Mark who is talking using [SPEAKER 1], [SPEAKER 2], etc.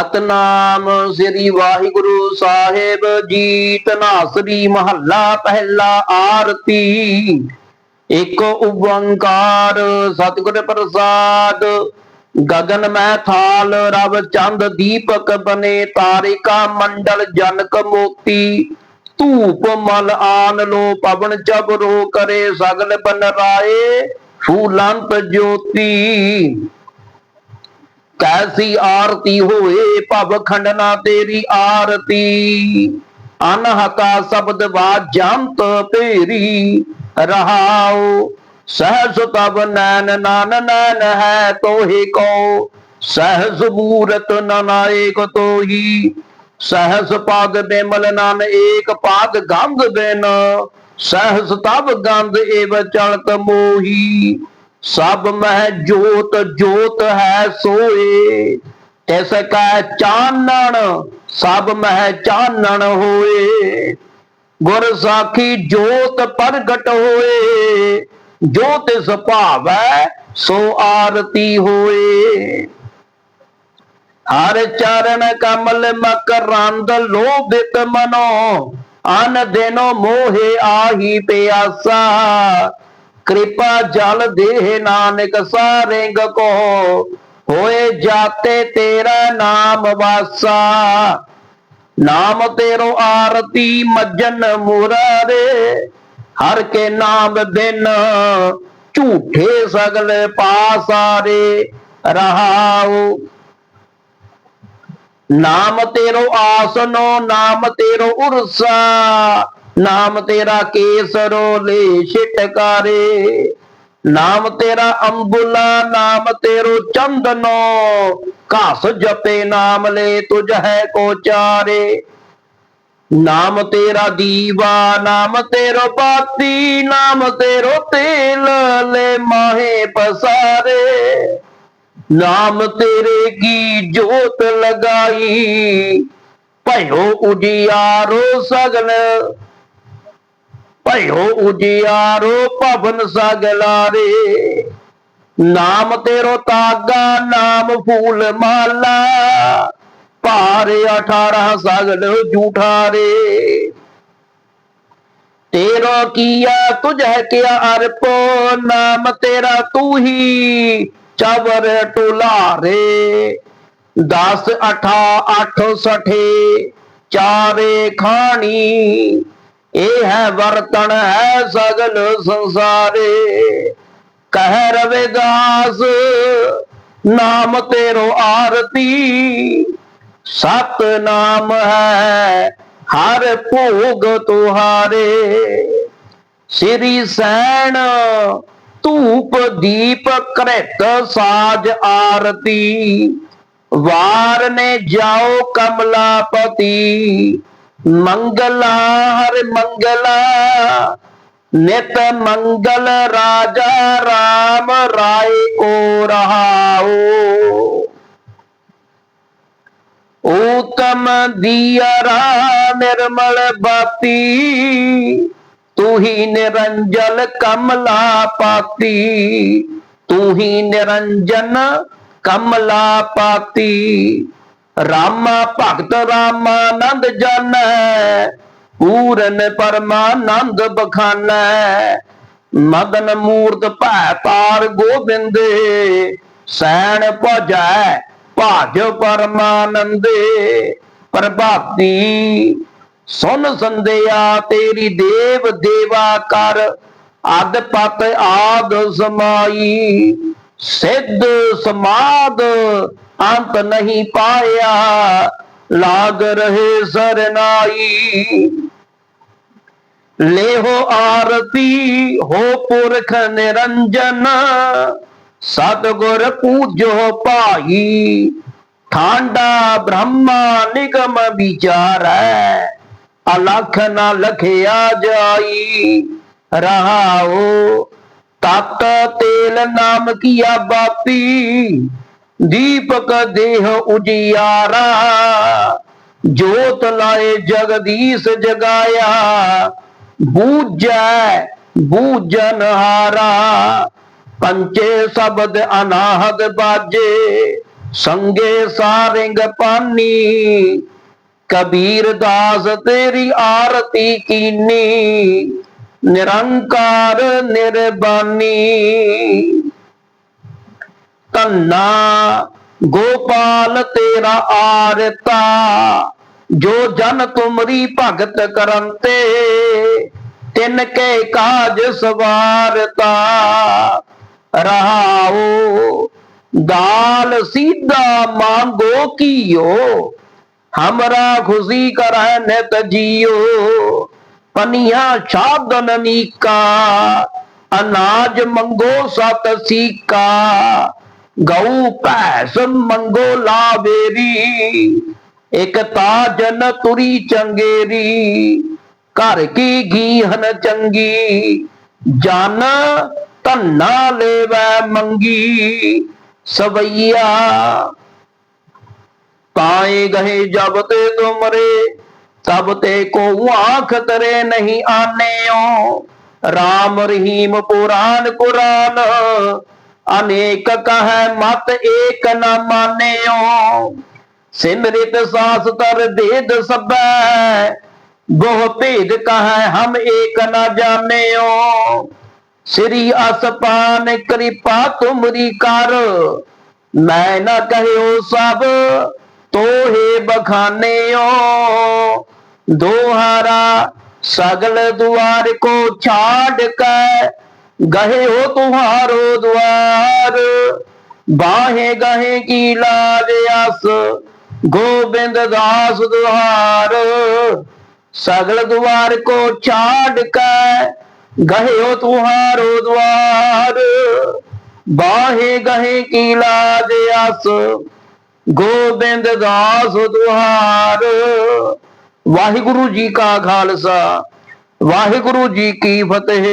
[SPEAKER 1] ਸਤਨਾਮ ਸ੍ਰੀ ਵਾਹਿਗੁਰੂ ਸਾਹਿਬ ਜੀ ਤਨਾਸਰੀ ਮਹੱਲਾ ਪਹਿਲਾ ਆਰਤੀ। ਇੱਕ ਓੰਕਾਰ ਸਤਿਗੁਰ ਪ੍ਰਸਾਦ, ਗਗਨ ਮੈਂ ਥਾਲ ਰਵ ਚੰਦ ਦੀਪਕ ਬਨੇ, ਤਾਰਿਕਾ ਮੰਡਲ ਜਨਕ ਮੋਤੀ। ਧੂਪ ਮਲ ਆਨ ਲੋ ਪਵਨ ਚਬਰੋ ਕਰੇ, ਸਗਲ ਬਨ ਰਾਏ, ਫੂਲੰਤ ਜੋਤੀ। ਕੈਸੀ ਆਰਤੀ ਹੋਏ ਭਵ ਖੰਡਨਾ ਤੇਰੀ ਆਰਤੀ। ਅਨਹਤਾ ਸ਼ਬਦ ਵਾਜੰਤ ਤੇਰੀ ਰਹਾਉ ਸਹਸ ਤਬ ਨੈਨ ਨਾਨ ਨੈਨ ਹੈ ਤੋਹੀ ਕੋ ਸਹਸ ਮੂਰਤ ਨਨਾਇਕ ਤੋਹੀ ਸਹਸ ਪਾਦ ਬਿਮਲ ਨਾਨ ਏਕ ਪਾਦ ਗੰਧ ਬਿਨ ਸਹਸ ਤਬ ਗੰਧ ਏਵ ਚਲਤ ਮੋਹੀ। ਸਭ ਮਹਿ ਜੋਤ ਜੋਤ ਹੈ ਸੋਏ। ਤਿਸ ਕਾ ਚਾਨਣ, ਸਭ ਮਹਿ ਚਾਨਣ ਹੋਏ। ਗੁਰ ਸਾਖੀ ਜੋਤ ਪ੍ਰਗਟ ਹੋਏ। ਜੋ ਤਿਸ ਭਾਵੈ, ਸੋ ਆਰਤੀ ਹੋਏ। ਹਰ ਚਰਨ ਕਮਲ ਮਕਰੰਦ ਲੋਭਿਤ ਮਨੋ। ਅਨ ਦਿਨੋ ਮੋਹਿ ਆਹੀ ਪਿਆਸਾ। ਕਿਰਪਾ ਜਲ ਦੇਹ ਨਾਨਕ, ਸਾਰਿੰਗ ਕੋ। ਹੋਏ ਜਾਤੇ ਤੇਰਾ ਨਾਮ ਵਾਸਾ। ਨਾਮ ਤੇਰੋ ਆਰਤੀ ਮਜਨ ਮੁਰਾਰੇ। ਹਰ ਕੇ ਨਾਮ ਬਿਨ ਝੂਠੇ ਸਗਲ ਪਾਸਾਰੇ ਰਹਾਉ। ਨਾਮ ਤੇਰੋ ਆਸਨੋ, ਨਾਮ ਤੇਰੋ ਉਰਸਾ। ਨਾਮ ਤੇਰਾ ਕੇਸਰੋ ਲੈ ਛਟਕਾਰੇ। ਨਾਮ ਤੇਰਾ ਅੰਬੁਲਾ, ਨਾਮ ਤੇਰੋ ਚੰਦਨੋ। ਘਾਸ ਜਪੇ ਨਾਮ ਲੈ ਤੁਝ ਹੈ ਕੋ ਚਾਰੇ। ਨਾਮ ਤੇਰਾ ਦੀਵਾ, ਨਾਮ ਤੇਰੋ ਬਾਤੀ, ਨਾਮ ਤੇਰੋ ਤੇਲ ਲੈ ਮਾਹੇ ਪਸਾਰੇ। ਨਾਮ ਤੇਰੇ ਕੀ ਜੋਤ ਲਗਾਈ, ਭਇਓ ਉਜਿਆਰੋ ਸਗਨ ਭਇਓ ਉਜਿਆਰੋ ਭਵਨ ਸਗਲਾਰੇ। ਨਾਮ ਤੇਰੋ ਤਾਗਾ, ਨਾਮ ਫੂਲ ਮਾਲਾ। ਭਾਰ 18 ਸਗਲ ਝੂਠਾਰੇ ਤੇਰਾ ਕੀਆ ਤੁਝ ਹੈ ਕਿਆ ਅਰਪੋ, ਨਾਮ ਤੇਰਾ ਤੂੰ ਹੀ ਚਵਰ ਟੁਲਾਰੇ। 10 18 8 ਸਠੇ, ਚਾਰੇ ਖਾਣੀ। ਇਹ ਹੈ ਵਰਤਨ, ਹੈ ਸਗਲ ਸੰਸਾਰੇ। ਕਹਿ ਰਵੇ ਦਾਸ, ਨਾਮ ਤੇਰੋ ਆਰਤੀ। ਸਤ ਨਾਮ ਹੈ ਹਰ ਭੋਗ ਤੁਹਾਰੇ। ਸ੍ਰੀ ਸੈਣ ਧੂਪ ਦੀਪ ਕ੍ਰਿਤ ਸਾਜ ਆਰਤੀ। ਵਾਰ ਨੇ ਜਾਓ ਕਮਲਾਪਤੀ। ਮੰਗਲਾ, ਹਰ ਮੰਗਲਾ। ਨਿਤ ਮੰਗਲ ਰਾਜਾ, ਰਾਮ ਰਾਏ ਕੋ ਰਹਾਓ ਊਤਮ ਦੀਅਰਾ ਨਿਰਮਲ ਬਾਤੀ। ਤੂੰ ਹੀ ਨਿਰੰਜਲ ਕਮਲਾ ਪਾਤੀ। ਤੂੰ ਹੀ ਨਿਰੰਜਨ ਕਮਲਾ ਪਾਤੀ। ਰਾਮਾ ਭਗਤ ਰਾਮਾਨੰਦ ਜਾਣੈ, ਪੂਰਨ ਪਰਮਾਨੰਦ ਬਖਾਨੈ। ਮਦਨ ਮੂਰਤ ਭੈ ਤਾਰ ਗੋਬਿੰਦੇ, ਸੈਣ ਭਜੈ ਭਾਜ ਪਰਮਾਨੰਦੇ। ਪ੍ਰਭਾਤੀ, ਸੁਨ ਸੰਦਿਆ ਤੇਰੀ ਦੇਵ ਦੇਵਾ ਕਰ ਅਦ ਪਤ ਆਦ ਸਮਾਈ, ਸਿੱਧ ਸਮਾਦ ਅੰਤ ਨਹੀਂ ਪਾਇਆ, ਲਾਗ ਰਹੇ ਸਰਨਾਈ ਲੇਹੋ ਆਰਤੀ ਹੋ ਪੁਰਖ ਨਿਰੰਜਨ, ਸਤਗੁਰ ਪੂਜੋ ਭਾਈ। ਠਾਂਡਾ ਬ੍ਰਹਮਾ ਨਿਗਮ ਵਿਚਾਰੈ, ਅਲਖ ਨਾ ਲਖਿਆ ਜਾਈ। ਰਹਾਓ ਤਤ ਤੇਲ ਨਾਮ ਕੀਆ ਬਾਤੀ ਦੀਪਕ ਦੇਹ ਉਜਿਆਰਾ, ਜੋਤ ਲਾਏ ਜਗਦੀਸ਼ ਜਗਾਇਆ, ਬੂਝੈ ਬੂਝਨ ਹਾਰਾ, ਪੰਚੇ ਸ਼ਬਦ ਅਨਾਹਦ ਬਾਜੇ, ਸੰਗੇ ਸਾਰਿੰਗ ਪਾਨੀ, ਕਬੀਰ ਦਾਸ ਤੇਰੀ ਆਰਤੀ ਕੀਨੀ, ਨਿਰੰਕਾਰ ਨਿਰਬਾਨੀ। ਧੰਨਾ ਗੋਪਾਲ ਤੇਰਾ ਆਰਤਾ ਜੋ ਜਨ ਤੁਮਰੀ ਭਗਤ ਕਰੰਤੇ ਤਿਨ ਕੇ ਕਾਜ ਸਵਾਰਤਾ ਰਹਾਓ ਦਾਲ ਸੀਧਾ ਮੰਗੋ ਕੀਓ हमरा खुशी करह नित जियो पनिया छादन नीका अनाज मंगो सत सीका ਗਉ ਭੈਸ ਮੰਗੋ ਲਾਵੇਰੀ, ਇਕ ਤਾ ਜਨ ਤੁਰੀ ਚੰਗੇਰੀ, ਘਰ ਕੀ ਗੀਹਨ ਚੰਗੀ, ਜਨ ਧੰਨਾ ਲੈਵੈ ਮੰਗੀ, ਸਵਈਆ ਤਾਏ ਗਹੇ ਜਬ ਤੇ ਤੁਮਰੇ, ਤਬ ਤੇ ਕੋ ਆਖ ਤਰੇ ਨਹੀਂ ਆਨੇਓ ਰਾਮ ਰਹੀਮ ਪੁਰਾਨ ਕੁਰਾਨ ਅਨੇਕ ਕਹੈ, ਮਤ ਏਕ ਨਾ ਮਾਨਿਓ। ਸਿਮਰਿਤ ਸਾਸ ਕਰ ਦੇਦ ਸਭੈ। ਬਹੁ ਭੇਦ ਕਹੈ, ਹਮ ਏਕ ਨਾ ਜਾਣਿਓ। ਸ੍ਰੀ ਅਸਪਾਨ ਕਿਰਪਾ ਤੁਮਰੀ ਕਰ। ਮੈਂ ਨਾ ਕਹਿਓ ਸਭ, ਤੋਹੇ ਬਖਾਨਿਓ। ਦੋਹਾਰਾ ਸਗਲ ਦੁਆਰ ਕੋ ਛਾੜ ਕੇ ਗਹੇ ਹੋ ਤੁਹਾਰੋ ਦੁਆਰ, ਬਾਹੇ ਗਹੇ ਕੀ ਲਾਜ ਅਸ, ਗੋਬਿੰਦ ਦਾਸ ਦੁਆਰ ਸਗਲ ਦੁਆਰ ਕੋ ਛਾੜ ਕੇ ਗਏ ਹੋ ਤੁਹਾਰੋ ਦੁਆਰ, ਬਾਹੇ ਗਹੇ ਕੀ ਲਾਜ ਅਸ, ਗੋਬਿੰਦ ਦਾਸ ਦੁਹਾਰ। ਵਾਹਿਗੁਰੂ ਜੀ ਕਾ ਖਾਲਸਾ, ਵਾਹਿਗੁਰੂ ਜੀ ਕੀ ਫਤਿਹ।